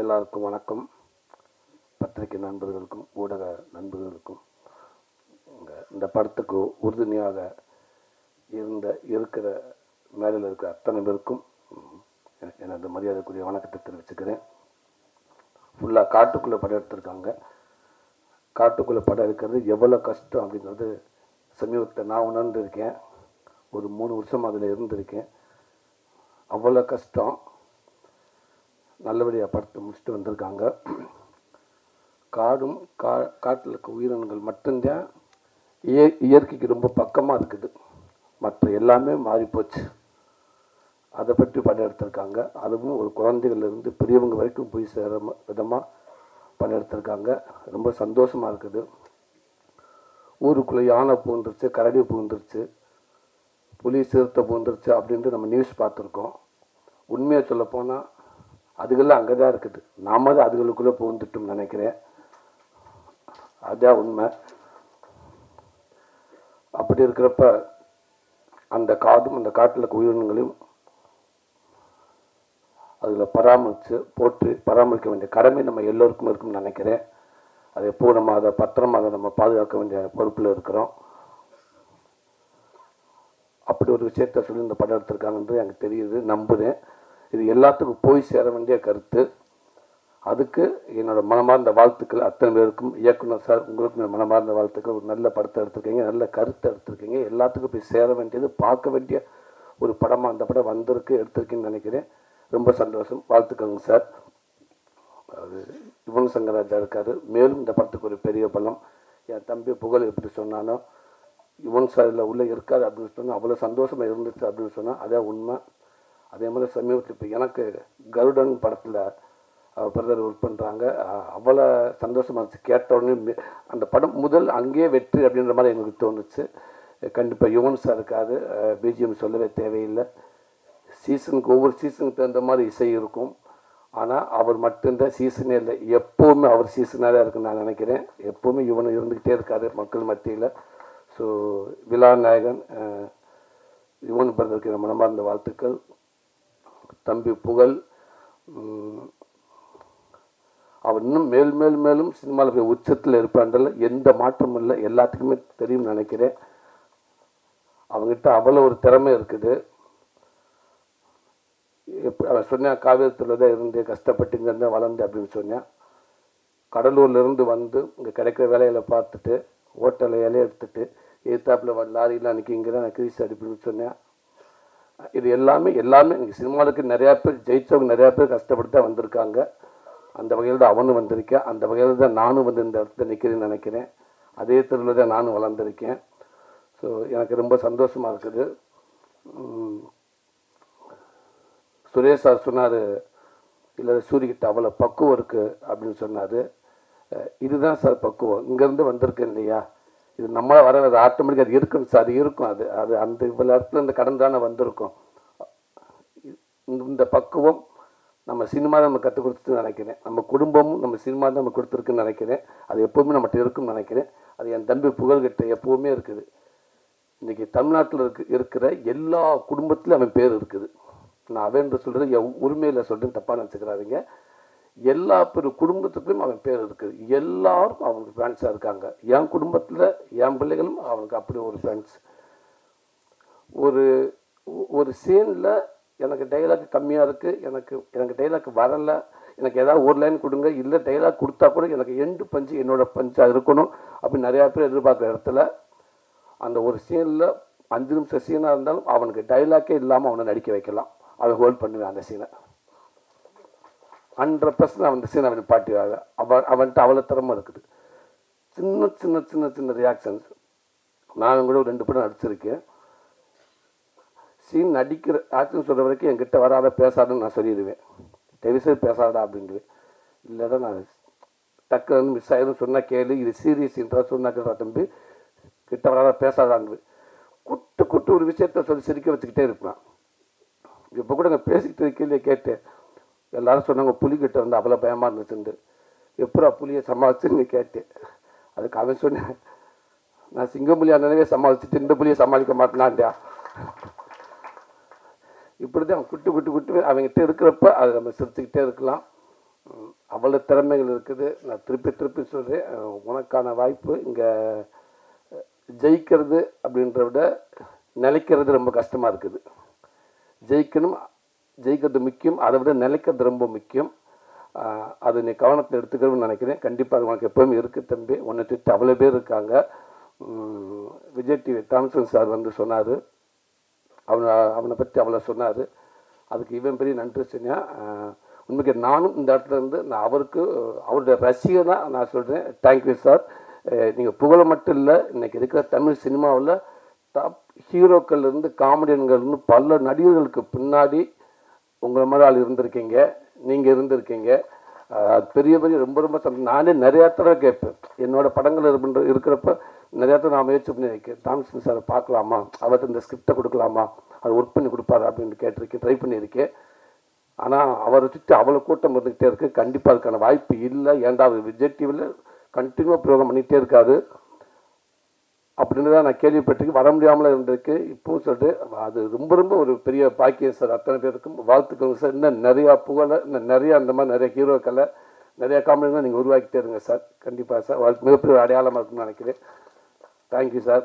எல்லாருக்கும் வணக்கம். பத்திரிகை நண்பர்களுக்கும் ஊடக நண்பர்களுக்கும் இந்த படத்துக்கு உறுதுணையாக இருந்த இருக்கிற மேலையில் இருக்கிற அத்தனை பேருக்கும் எனது மரியாதைக்குரிய வணக்கத்தை தெரிவிச்சுக்கிறேன். ஃபுல்லாக காட்டுக்குள்ளே படம் எடுத்திருக்காங்க. காட்டுக்குள்ளே படம் எடுக்கிறது எவ்வளோ கஷ்டம் அப்படிங்கிறது சமீபத்தை நான் உணர்ந்திருக்கேன். ஒரு மூணு வருஷம் அதில் இருந்திருக்கேன். அவ்வளோ கஷ்டம். நல்லபடியாக படத்தை முடிச்சுட்டு வந்திருக்காங்க. காடும் கா காட்டில் இருக்க உயிரினங்கள் மட்டும்தான் இய இயற்கைக்கு ரொம்ப பக்கமாக இருக்குது. மற்ற எல்லாமே மாறிப்போச்சு. அதை பற்றி படம் எடுத்திருக்காங்க அதுவும் ஒரு குழந்தைகள்லேருந்து பெரியவங்க வரைக்கும் போய் சேர விதமாக படம் எடுத்திருக்காங்க ரொம்ப சந்தோஷமாக இருக்குது. ஊருக்குள்ளே யானை பூந்துருச்சு கரடி பூந்துருச்சு புலி சிறுத்தை பூந்துருச்சு அப்படின்ட்டு நம்ம நியூஸ் பார்த்துருக்கோம். உண்மையாக சொல்லப்போனால் அதுகள்லாம் அங்கே தான் இருக்குது. நாம தான் அதுகளுக்குள்ளே பூந்துட்டோம்னு நினைக்கிறேன். அதுதான் உண்மை. அப்படி இருக்கிறப்ப அந்த காடும் அந்த காட்டில் இருக்க உயிரினங்களையும் அதில் பராமரித்து போட்டு பராமரிக்க வேண்டிய கடமை நம்ம எல்லோருக்கும் இருக்கும்னு நினைக்கிறேன். அதை எப்போ நம்ம அதை பத்திரமாக அதை நம்ம பாதுகாக்க வேண்டிய பொறுப்பில் இருக்கிறோம். அப்படி ஒரு விஷயத்த சொல்லி இந்த படம் எடுத்திருக்காங்கன்றது எனக்கு தெரியுது நம்புகிறேன் இது எல்லாத்துக்கும் போய் சேர வேண்டிய கருத்து. அதுக்கு என்னோட மனமார்ந்த வாழ்த்துக்கள் அத்தனை பேருக்கும். இயக்குனர் சார் உங்களுக்கும் என் மனமார்ந்த வாழ்த்துக்கள். ஒரு நல்ல படத்தை எடுத்திருக்கீங்க நல்ல கருத்தை எடுத்திருக்கீங்க. எல்லாத்துக்கும் போய் சேர வேண்டியது பார்க்க வேண்டிய ஒரு படமாக அந்த படம் வந்திருக்கு எடுத்திருக்கேன்னு நினைக்கிறேன். ரொம்ப சந்தோஷம். வாழ்த்துக்கங்க சார். அது யுவன் சங்கராஜா இருக்கார். மேலும் இந்த படத்துக்கு ஒரு பெரிய பலம். என் தம்பி புகழ் எப்படி சொன்னானோ யுவன் சார் இல்லை உள்ளே இருக்காரு அப்படின்னு சொன்னால் அவ்வளோ சந்தோஷமாக இருந்துச்சு அப்படின்னு சொன்னால் அதே உண்மை. அதே மாதிரி சமீபத்தில் இப்போ எனக்கு கருடன் படத்தில் பிரதர் ஒர்க் பண்ணுறாங்க அவ்வளோ சந்தோஷமாக இருந்துச்சு. கேட்ட உடனே அந்த படம் முதல் அங்கேயே வெற்றி அப்படின்ற மாதிரி எங்களுக்கு தோணுச்சு. கண்டிப்பாக யுவன் சார் இருக்காது பிஜிஎம் சொல்லவே தேவையில்லை. சீசனுக்கு ஒவ்வொரு சீசனுக்கு தகுந்த மாதிரி இசை இருக்கும். ஆனால் அவர் மட்டும்தான் சீசனே இல்லை. எப்போவுமே அவர் சீசனாக தான் இருக்குன்னு நான் நினைக்கிறேன். எப்போவுமே யுவன் இருந்துக்கிட்டே இருக்காரு மக்கள் மத்தியில். ஸோ விழா நாயகன் யுவன் பிரதருக்கு மனமார்ந்த வாழ்த்துக்கள். தம்பி புகழ் அவர் இன்னும் மேல் மேல் மேலும் சினிமாவில் போய் உச்சத்தில் இருப்பான்றல எந்த மாற்றமும் இல்லை. எல்லாத்துக்குமே தெரியும்னு நினைக்கிறேன். அவங்ககிட்ட அவ்வளோ ஒரு திறமை இருக்குது. எப்படி அவன் சொன்னேன் காவேரத்தில் தான் இருந்து கஷ்டப்பட்டு இங்கே இருந்தால் வளர்ந்து அப்படின்னு சொன்னேன் கடலூர்லேருந்து வந்து இங்கே கிடைக்கிற வேலையில் பார்த்துட்டு ஹோட்டலில் இலையை எடுத்துட்டு எதிர்த்தாப்பில் லாரிலாம் அன்றைக்கி இங்கே தான் நான் கிரீஸ் அடிப்புன்னு சொன்னேன் இது எல்லாமே எல்லாமே இங்கே சினிமாவுக்கு நிறையா பேர் ஜெயித்தவங்க நிறையா பேர் கஷ்டப்பட்டு தான் வந்திருக்காங்க. அந்த வகையில் தான் அவனும் வந்திருக்கேன். அந்த வகையில் தான் நானும் வந்து இந்த இடத்துல நிற்கிறேன்னு நினைக்கிறேன். அதே தெருவில் தான் நானும் வளர்ந்துருக்கேன். ஸோ எனக்கு ரொம்ப சந்தோஷமாக இருக்குது. சுரேஷ் சார் சொன்னார் இல்லை சூரியகிட்ட அவ்வளோ பக்குவம் இருக்குது அப்படின்னு சொன்னார். இதுதான் சார் பக்குவம். இங்கேருந்து வந்திருக்கேன் இல்லையா? இது நம்மளாக வர அது ஆட்டோமேட்டிக்காக அது இருக்கும் சார் இருக்கும் அது. அது அந்த இவ்வளோ இடத்துல இந்த கடன் தானே வந்திருக்கும். இந்த- இந்த பக்குவம் நம்ம சினிமா நம்ம கற்றுக் கொடுத்துட்டு நினைக்கிறேன். நம்ம குடும்பமும் நம்ம சினிமா தான் நம்ம கொடுத்துருக்குன்னு நினைக்கிறேன். அது எப்போவுமே நம்மகிட்ட இருக்குன்னு நினைக்கிறேன். அது என் தம்பி புகழ்கிட்ட எப்போவுமே இருக்குது. இன்றைக்கி தமிழ்நாட்டில் இருக்கு இருக்கிற எல்லா குடும்பத்திலும் அவன் பேர் இருக்குது. நான் அவன் என்று சொல்கிறது என் உரிமையில் சொல்கிறேன் தப்பாக நினச்சிக்கிறாதீங்க எல்லா பெரு குடும்பத்துக்கும் அவன் பேர் இருக்குது. எல்லாரும் அவனுக்கு ஃபேன்ஸாக இருக்காங்க. என் குடும்பத்தில் என் பிள்ளைகளும் அவனுக்கு அப்படி ஒரு ஃபேன்ஸ் ஒரு ஒரு சீனில் எனக்கு டைலாக் கம்மியாக இருக்குது எனக்கு எனக்கு டைலாக் வரலை. எனக்கு ஏதாவது ஒரு லைன் கொடுங்க. இல்லை டைலாக் கொடுத்தா கூட எனக்கு எண்டு பஞ்சு என்னோடய பஞ்சாக இருக்கணும் அப்படின்னு நிறையா பேர் எதிர்பார்க்குற இடத்துல அந்த ஒரு சீனில் அஞ்சு நிமிஷம் சீனாக இருந்தாலும் அவனுக்கு டைலாக்கே இல்லாமல் அவனை நடிக்க வைக்கலாம். அவன் ஹோல்ட் பண்ணுவேன் அந்த சீனை ஹண்ட்ரட் பர்சன்ட் அவன் சீனை அவன் பாட்டிவாங்க அவன் அவன்கிட்ட அவ்வளோ திறமை இருக்குது. சின்ன சின்ன சின்ன சின்ன ரியாக்ஷன்ஸ் நானும் கூட ஒரு ரெண்டு படம் நடிச்சிருக்கேன். சீன் நடிக்கிற ஆக்ஷன் சொல்கிற வரைக்கும் என்கிட்ட வராத பேசாதுன்னு நான் சொல்லிடுவேன். தயவுசெய்து பேசாதா அப்படின்டுவேன் இல்லைடா நான் டக்குன்னு மிஸ் ஆகிடும் சொன்னால் கேளு. இது சீரியஸ் இன்ட்ரெஸ்ட் சொன்னாக்கா தம்பி. கிட்ட வராத பேசாதான்னு குட்டு குட்டு ஒரு விஷயத்த சொல்லி சிரிக்க வச்சுக்கிட்டே இருப்பான். இப்போ கூட நான் பேசிக்கிட்டு இருக்கையிலே கேட்டேன். எல்லாரும் சொன்னாங்க புலிகிட்ட வந்து அவ்வளோ பயமாக இருந்துச்சுண்டு எப்படா புலியை சமாளிச்சுன்னு கேட்டேன் அதுக்கு அவன் சொன்னேன் நான் சிங்கப்புலி நினைவே சமாளிச்சுட்டு இந்த புலியை சமாளிக்க மாட்டேனான்டா இப்படி தான் குட்டு குட்டு குட்டு அவங்ககிட்ட இருக்கிறப்ப அதை நம்ம சிரிச்சுக்கிட்டே இருக்கலாம். அவ்வளோ திறமைகள் இருக்குது. நான் திருப்பி திருப்பி சொல்கிறேன் உனக்கான வாய்ப்பு இங்கே ஜெயிக்கிறது அப்படின்றத விட நிலைக்கிறது ரொம்ப கஷ்டமாக இருக்குது. ஜெயிக்கணும் ஜெயிக்கிறது முக்கியம் அதை விட நிலைக்கிறது ரொம்ப முக்கியம். அது நீ கவனத்தில் எடுத்துக்கணும்னு நினைக்கிறேன். கண்டிப்பாக அது உனக்கு எப்போவுமே இருக்குது தம்பி. உன்னை திட்டு அவ்வளோ பேர் இருக்காங்க. விஜய் டிவி தாமசன் சார் வந்து சொன்னார். அவனை அவனை பற்றி அவ்வளோ சொன்னார். அதுக்கு இவன் பெரிய நன்றி சொன்னா உண்மைக்கு நானும் இந்த இடத்துல இருந்து நான் அவருக்கு அவருடைய ரசிகனாக நான் சொல்கிறேன் தேங்க்யூ சார் நீங்கள் புகழ மட்டும் இல்லை இன்றைக்கி இருக்கிற தமிழ் சினிமாவில் டாப் ஹீரோக்கள்லேருந்து காமெடியன்கள் பல நடிகர்களுக்கு பின்னாடி உங்களை மாதிரி ஆள் இருந்திருக்கீங்க நீங்கள் இருந்திருக்கீங்க. அது பெரிய பெரிய ரொம்ப ரொம்ப நானே நிறையா தடவை கேட்பேன். என்னோட படங்கள் இருக்கின்ற இருக்கிறப்ப நிறையா தடவை நான் முயற்சி பண்ணியிருக்கேன் தாமசன் சாரை பார்க்கலாமா? அவர்கிட்ட இந்த ஸ்கிரிப்டை கொடுக்கலாமா? அது ஒர்க் பண்ணி கொடுப்பாரு அப்படின்னு கேட்டிருக்கேன் ட்ரை பண்ணியிருக்கேன். ஆனால் அவரை சுற்றி அவ்வளோ கூட்டம் இருந்துக்கிட்டே இருக்குது கண்டிப்பாக அதுக்கான வாய்ப்பு இல்லை. ஏன்டா அவர் விஜய் டிவியில் கண்டினியூவாக ப்ரோக்ராம் பண்ணிகிட்டே இருக்காது அப்படின்னு தான் நான் கேள்விப்பட்டிருக்கேன். வர முடியாமல் இருந்திருக்கு. இப்போவும் சொல்லிட்டு அது ரொம்ப ரொம்ப ஒரு பெரிய பாக்கியம் சார். அத்தனை பேருக்கும் வாழ்த்துக்கள் சார். இன்னும் நிறையா புகழை இன்னும் நிறையா அந்த மாதிரி நிறைய ஹீரோக்களை நிறையா காமெடிகளை நீங்கள் உருவாக்கிட்டே இருங்க சார். கண்டிப்பாக சார். வாழ்க்கை மிகப்பெரிய அடையாளமாக இருக்குன்னு நினைக்கிறேன். Thank you sir